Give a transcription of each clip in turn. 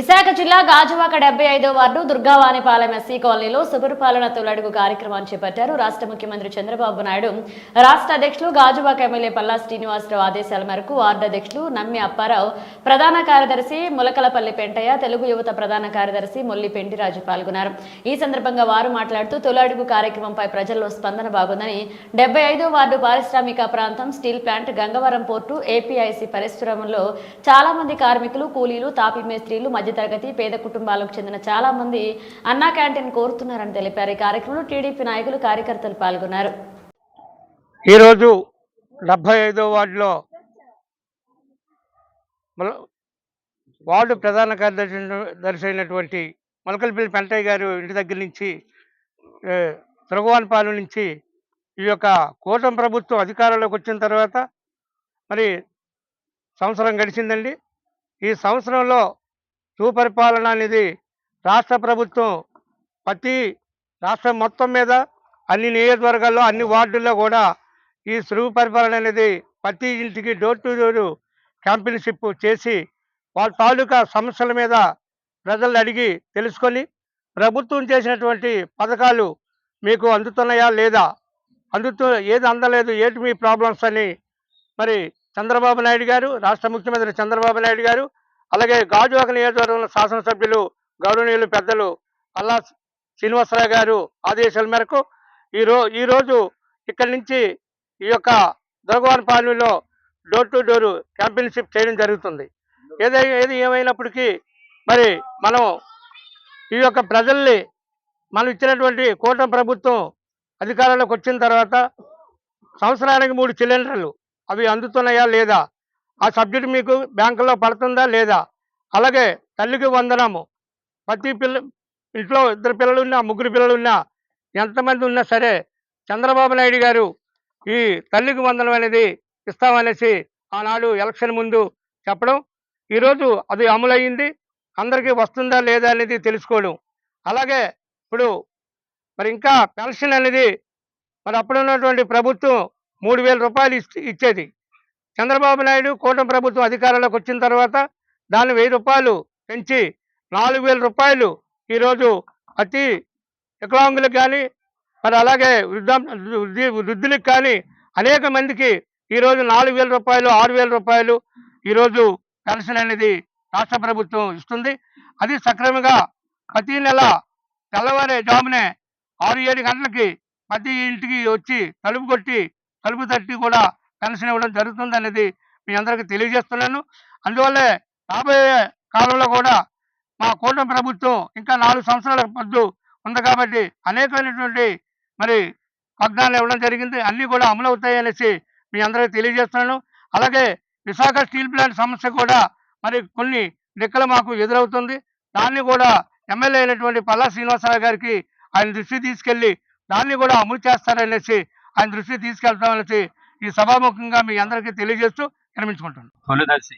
విశాఖ జిల్లా గాజువాక డెబ్బై ఐదో వార్డు దుర్గావాణిపాలెం ఎస్సీ కాలనీలో సుపరిపాలన తొలడుగు కార్యక్రమాన్ని చేపట్టారు రాష్ట్ర ముఖ్యమంత్రి చంద్రబాబు నాయుడు. రాష్ట్ర అధ్యక్షులు గాజువాక ఎమ్మెల్యే పల్లా శ్రీనివాసరావు ఆదేశాల మేరకు వార్డు అధ్యక్షులు నమ్మి అప్పారావు ప్రధాన కార్యదర్శి ములకలపల్లి పెంటయ్య తెలుగు యువత ప్రధాన కార్యదర్శి మొల్లి పెంటిరాజు పాల్గొన్నారు. ఈ సందర్భంగా వారు మాట్లాడుతూ తొలడుగు కార్యక్రమంపై ప్రజల్లో స్పందన బాగుందని డెబ్బై ఐదో వార్డు పారిశ్రామిక ప్రాంతం steel plant Gangavaram port APIC పరిశ్రమల్లో చాలా మంది కార్మికులు కూలీలు తాపి మేస్త్రీలు మధ్యతరగతి పేద కుటుంబాలకు చెందిన చాలా మంది అన్నా క్యాంటీన్ కోరుతున్నారని తెలిపారు. ఈ కార్యక్రమంలో టీడీపీ నాయకులు కార్యకర్తలు పాల్గొన్నారు. ఈరోజు డెబ్బై ఐదో వార్డులో వార్డు ప్రధాన కార్యదర్శి దర్శి అయినటువంటి మొలకలపల్లి పెంటయ్య గారు ఇంటి దగ్గర నుంచి ఏ, తిరుగువానిపాలెం నుంచి ఈ యొక్క కూటమి ప్రభుత్వం అధికారంలోకి వచ్చిన తర్వాత మరి సంవత్సరం గడిచిందండి. ఈ సంవత్సరంలో సుపరిపాలన అనేది రాష్ట్ర ప్రభుత్వం ప్రతి రాష్ట్రం మొత్తం మీద అన్ని నియోజకవర్గాల్లో అన్ని వార్డుల్లో కూడా ఈ సులువు పరిపాలన అనేది ప్రతి ఇంటికి డోర్ టు డోర్ క్యాంపెయిన్షిప్ చేసి వాళ్ళ తాలూకా సమస్యల మీద ప్రజలు అడిగి తెలుసుకొని ప్రభుత్వం చేసినటువంటి పథకాలు మీకు అందుతున్నాయా లేదా? అందుతూ ఏది అందలేదు? ఏంటి మీ ప్రాబ్లమ్స్ అని మరి చంద్రబాబు నాయుడు గారు రాష్ట్ర ముఖ్యమంత్రి చంద్రబాబు నాయుడు గారు అలాగే గాజువాక నియోజకవర్గంలో శాసనసభ్యులు గౌరవనీయులు పెద్దలు అల్లా శ్రీనివాసరావు గారు ఆదేశాల మేరకు ఈరో ఈరోజు ఇక్కడి నుంచి ఈ యొక్క దొరగవాన్ పాలనలో డోర్ టు డోర్ ఛాంపియన్షిప్ చేయడం జరుగుతుంది. ఏదై ఏది ఏమైనప్పటికీ మరి మనం ఈ యొక్క ప్రజల్ని మనం ఇచ్చినటువంటి కూటమి ప్రభుత్వం అధికారంలోకి వచ్చిన తర్వాత సంవత్సరానికి మూడు సిలిండర్లు అవి అందుతున్నాయా లేదా ఆ సబ్జెక్ట్ మీకు బ్యాంకులో పడుతుందా లేదా? అలాగే తల్లికి వందనము. ప్రతి పిల్ల ఇంట్లో ఇద్దరు పిల్లలు ఉన్నా ముగ్గురు పిల్లలు ఉన్నా ఎంతమంది ఉన్నా సరే చంద్రబాబు నాయుడు గారు ఈ తల్లికి వందనం అనేది ఇస్తామనేసి ఆనాడు ఎలక్షన్ ముందు చెప్పడం. ఈరోజు అది అమలయ్యింది. అందరికీ వస్తుందా లేదా అనేది తెలుసుకోవడం. అలాగే ఇప్పుడు మరి ఇంకా పెన్షన్ అనేది మరి అప్పుడున్నటువంటి ప్రభుత్వం మూడు వేల రూపాయలు ఇచ్చి- ఇచ్చేది. చంద్రబాబు నాయుడు కూటమి ప్రభుత్వం అధికారంలోకి వచ్చిన తర్వాత దాన్ని వెయ్యి రూపాయలు పెంచి నాలుగు వేల రూపాయలు ఈరోజు అతి వికలాంగులకు కానీ మరి అలాగే వృద్ధ వృద్ధి వృద్ధులకు కానీ అనేక మందికి ఈరోజు నాలుగు వేల రూపాయలు ఆరు వేల రూపాయలు ఈరోజు పెన్షన్ అనేది రాష్ట్ర ప్రభుత్వం ఇస్తుంది. అది సక్రమంగా ప్రతి నెల తెల్లవారే జామునే ఆరు ఏడు గంటలకి ప్రతి ఇంటికి వచ్చి తలుపు కొట్టి తలుపు తట్టి కూడా పెన్షన్ ఇవ్వడం జరుగుతుంది అనేది మీ అందరికీ తెలియజేస్తున్నాను. అందువల్లే రాబోయే కాలంలో కూడా మా కూటమి ప్రభుత్వం ఇంకా నాలుగు సంవత్సరాల పొద్దు ఉంది కాబట్టి అనేకమైనటువంటి మరి వాగ్దానాలు ఇవ్వడం జరిగింది. అన్నీ కూడా అమలు అవుతాయి అనేసి మీ అందరికీ తెలియజేస్తున్నాను. అలాగే విశాఖ స్టీల్ ప్లాంట్ సమస్య కూడా మరి కొన్ని లెక్కలు మాకు ఎదురవుతుంది. దాన్ని కూడా ఎమ్మెల్యే అయినటువంటి పల్లా శ్రీనివాసరావు గారికి ఆయన దృష్టి తీసుకెళ్ళి దాన్ని కూడా అమలు చేస్తారనేసి ఆయన దృష్టి తీసుకెళ్తామనేసి ఈ సభాముఖంగా మీ అందరికీ తెలియజేస్తూ విరమించుకుంటున్నాను. తొలిదర్శి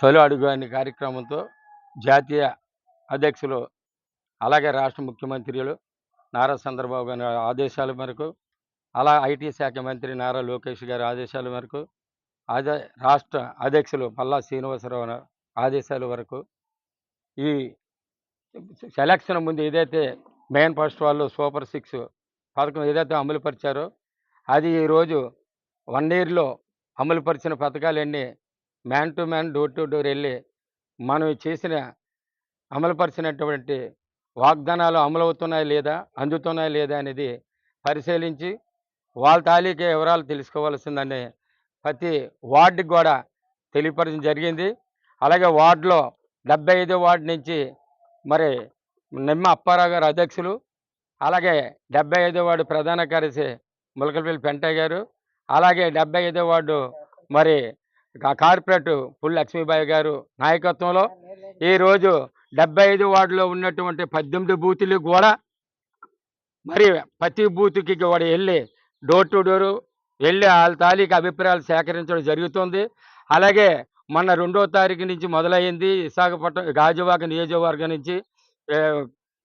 తొలి అడుగు అనే కార్యక్రమంతో జాతీయ అధ్యక్షులు అలాగే రాష్ట్ర ముఖ్యమంత్రులు నారా చంద్రబాబు గారి ఆదేశాల మేరకు అలా ఐటీ శాఖ మంత్రి నారా లోకేష్ గారి ఆదేశాల మేరకు అదే రాష్ట్ర అధ్యక్షులు పల్లా శ్రీనివాసరావు ఆదేశాల వరకు ఈ సెలక్షన్ ముందు ఏదైతే మెయిన్ ఫస్ట్ వాళ్ళు సూపర్ సిక్స్ పథకం ఏదైతే అమలుపరిచారో అది ఈరోజు వన్ ఇయర్లో అమలుపరిచిన పథకాలన్నీ man to man door to door వెళ్ళి మనం చేసిన అమలుపరిచినటువంటి వాగ్దానాలు అమలవుతున్నాయా లేదా అందుతున్నాయా లేదా అనేది పరిశీలించి వాళ్ళ తాలూకా వివరాలు తెలుసుకోవాల్సిందని ప్రతి వార్డుకి కూడా తెలియపరచడం జరిగింది. అలాగే వార్డులో డెబ్బై ఐదో వార్డు నుంచి మరి నిమ్మ అప్పారావు గారు అధ్యక్షులు అలాగే డెబ్బై ఐదో వార్డు ప్రధాన కార్యదర్శి ములకలపల్లి పెంటయ్య గారు. అలాగే డెబ్బై ఐదో వార్డు మరి కార్పొరేట్ పుల్ లక్ష్మీబాయి గారు నాయకత్వంలో ఈరోజు డెబ్బై ఐదు వార్డులో ఉన్నటువంటి పద్దెనిమిది బూతులు కూడా మరి ప్రతి బూత్కి కూడా వెళ్ళి డోర్ టు డోరు వెళ్ళి వాళ్ళ తాలూకు అభిప్రాయాలు సేకరించడం జరుగుతుంది. అలాగే మొన్న రెండో తారీఖు నుంచి మొదలైంది విశాఖపట్నం గాజువాక నియోజకవర్గం నుంచి.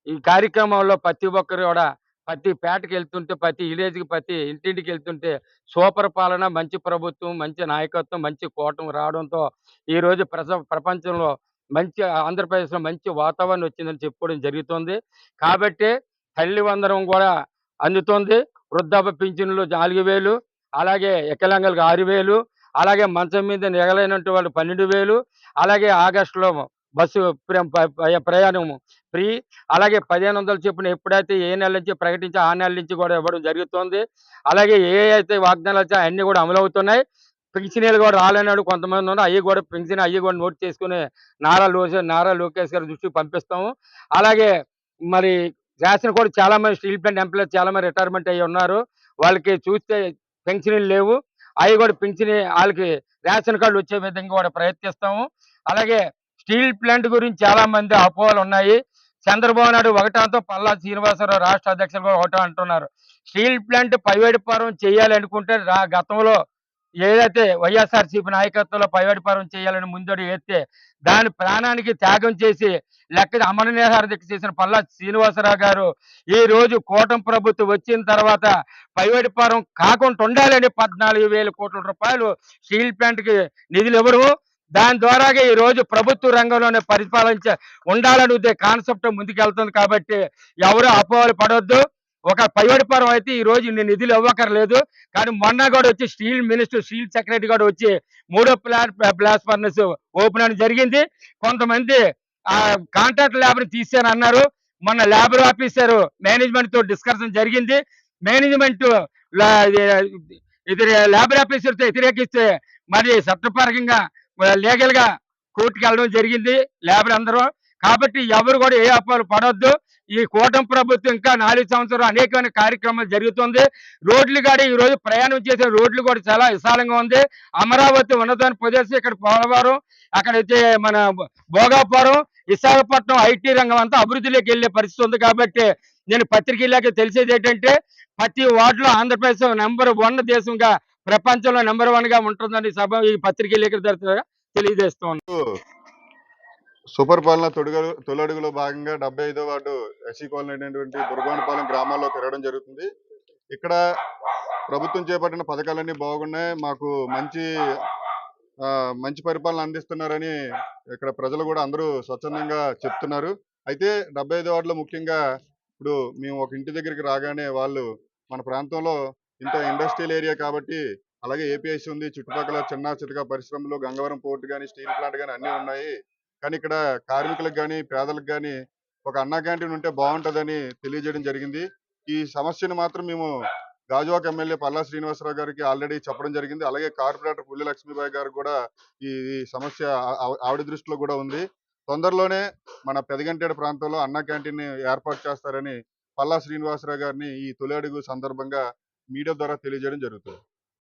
ఈ కార్యక్రమంలో ప్రతి ఒక్కరు కూడా ప్రతి పేటకి వెళ్తుంటే ప్రతి విలేజ్కి ప్రతి ఇంటింటికి వెళ్తుంటే సూపర్ పాలన మంచి ప్రభుత్వం మంచి నాయకత్వం మంచి కూటమి రావడంతో ఈరోజు ప్రజ ప్రపంచంలో మంచి ఆంధ్రప్రదేశ్లో మంచి వాతావరణం వచ్చిందని చెప్పుకోవడం జరుగుతుంది. కాబట్టి తల్లి వందనం కూడా అందుతుంది. వృద్ధాప్య పింఛన్లు నాలుగు వేలు అలాగే వికలాంగులకు ఆరు వేలు అలాగే మంచం మీద నెగలైనటువంటి వాళ్ళు పన్నెండు వేలు అలాగే ఆగస్టులో బస్సు ప్ర- ఫ్రీ. అలాగే పదిహేను వందలు చొప్పున ఎప్పుడైతే ఏ నెల నుంచి ప్రకటించి ఆ నెల నుంచి కూడా ఇవ్వడం జరుగుతుంది. అలాగే ఏ అయితే వాగ్దానాలు వచ్చాయో అన్ని కూడా అమలు అవుతున్నాయి. పింఛనీలు కూడా రాలేనాడు కొంతమంది ఉన్నారు. అవి కూడా పింఛన్ అవి కూడా నోట్ చేసుకుని నారా లో నారా లోకేష్ గారి దృష్టికి పంపిస్తాము. అలాగే మరి రేషన్ కూడా చాలా మంది స్టీల్ ప్లాంట్ ఎంప్లాయీస్ చాలా మంది రిటైర్మెంట్ అయ్యి ఉన్నారు. వాళ్ళకి చూస్తే పెన్షన్లు లేవు. అవి కూడా పింఛన్ వాళ్ళకి రేషన్ కార్డు వచ్చే విధంగా కూడా ప్రయత్నిస్తాము. అలాగే స్టీల్ ప్లాంట్ గురించి చాలా మంది అపోహలు ఉన్నాయి. చంద్రబాబు నాయుడు ఒకటంతో పల్లా శ్రీనివాసరావు రాష్ట్ర అధ్యక్షులు కూడా అంటున్నారు. స్టీల్ ప్లాంట్ ప్రైవేట్ పరం చేయాలి అనుకుంటే రా గతంలో ఏదైతే వైఎస్ఆర్సీపీ నాయకత్వంలో ప్రైవేట్ పరం చేయాలని ముందడు ఎత్తే దాని ప్రాణానికి త్యాగం చేసి లెక్క అమరనిహార దీక్ష చేసిన పల్లా శ్రీనివాసరావు గారు ఈ రోజు కూటమి ప్రభుత్వం వచ్చిన తర్వాత ప్రైవేట్ పరం కాకుండా ఉండాలని పద్నాలుగు వేల కోట్ల రూపాయలు స్టీల్ ప్లాంట్కి నిధులు ఇవ్వరు. దాని ద్వారాగా ఈ రోజు ప్రభుత్వ రంగంలోనే పరిపాలించ ఉండాలని ఉద్దే కాన్సెప్ట్ ముందుకెళ్తుంది కాబట్టి ఎవరు అపోహలు పడవద్దు ఒక ప్రైవేట్ పరం అయితే ఈ రోజు ఇన్ని నిధులు ఇవ్వకర్లేదు కానీ మొన్న కూడా వచ్చి స్టీల్ మినిస్టర్ స్టీల్ సెక్రటరీ కూడా వచ్చి మూడో ప్లాట్ బ్లాస్ట్ ఫర్నెస్ ఓపెన్ అని జరిగింది. కొంతమంది ఆ కాంట్రాక్ట్ లేబర్ తీసాను అన్నారు. మొన్న లేబర్ ఆఫీసర్ మేనేజ్మెంట్తో డిస్కషన్ జరిగింది. మేనేజ్మెంట్ ఇది లేబర్ ఆఫీసర్తో వ్యతిరేకిస్తే మరి చట్టపరంగా లీగల్గా కోర్టుకు వెళ్ళడం జరిగింది లేబర్ అందరూ. కాబట్టి ఎవరు కూడా ఏ అప్పాలు పడవద్దు ఈ కూటమి ప్రభుత్వం ఇంకా నాలుగు సంవత్సరాలు అనేకమైన కార్యక్రమాలు జరుగుతుంది. రోడ్లు కూడా ఈ రోజు ప్రయాణం చేసే రోడ్లు కూడా చాలా విశాలంగా ఉంది. అమరావతి ఉన్నదాని ప్రదేశం ఇక్కడ పోలవరం అక్కడ మన భోగాపురం విశాఖపట్నం ఐటీ రంగం అంతా అభివృద్ధిలోకి వెళ్ళే పరిస్థితి ఉంది కాబట్టి నేను పత్రికలాగా తెలిసేది ఏంటంటే ప్రతి వార్డులో ఆంధ్రప్రదేశ్ నెంబర్ వన్ దేశంగా ప్రపంచంలో నెంబర్ వన్గా ఉంటుందని సభ ఈ పత్రికలేఖ ద్వారా సూపర్ పాలన తొడుగలు తొలడుగులో భాగంగా డెబ్బై ఐదో వార్డు ఎస్సీ కాలనీ అయినటువంటి దుర్గానపాలెం గ్రామాల్లో తిరగడం జరుగుతుంది. ఇక్కడ ప్రభుత్వం చేపట్టిన పథకాలన్నీ బాగున్నాయి. మాకు మంచి ఆ, మంచి పరిపాలన అందిస్తున్నారని ఇక్కడ ప్రజలు కూడా అందరూ స్వచ్ఛందంగా చెప్తున్నారు. అయితే డెబ్బై ఐదో వార్డులో ముఖ్యంగా ఇప్పుడు మేము ఒక ఇంటి దగ్గరికి రాగానే వాళ్ళు మన ప్రాంతంలో ఇంత ఇండస్ట్రియల్ ఏరియా కాబట్టి అలాగే ఏపీఐసి ఉంది. చుట్టుపక్కల చిన్న చితక పరిశ్రమలు గంగవరం పోర్ట్ కానీ స్టీల్ ప్లాంట్ కానీ అన్నీ ఉన్నాయి. కానీ ఇక్కడ కార్మికులకు కానీ పేదలకు కానీ ఒక అన్నా క్యాంటీన్ ఉంటే బాగుంటుందని తెలియజేయడం జరిగింది. ఈ సమస్యను మాత్రం మేము గాజువాక ఎమ్మెల్యే పల్లా శ్రీనివాసరావు గారికి ఆల్రెడీ చెప్పడం జరిగింది. అలాగే కార్పొరేటర్ పుల్లి లక్ష్మీబాయి గారు కూడా ఈ సమస్య ఆవిడ దృష్టిలో కూడా ఉంది. తొందరలోనే మన పెదగంటేడు ప్రాంతంలో అన్నా క్యాంటీన్ ఏర్పాటు చేస్తారని పల్లా శ్రీనివాసరావు గారిని ఈ తొలి అడుగు సందర్భంగా మీడియా ద్వారా తెలియజేయడం జరుగుతుంది.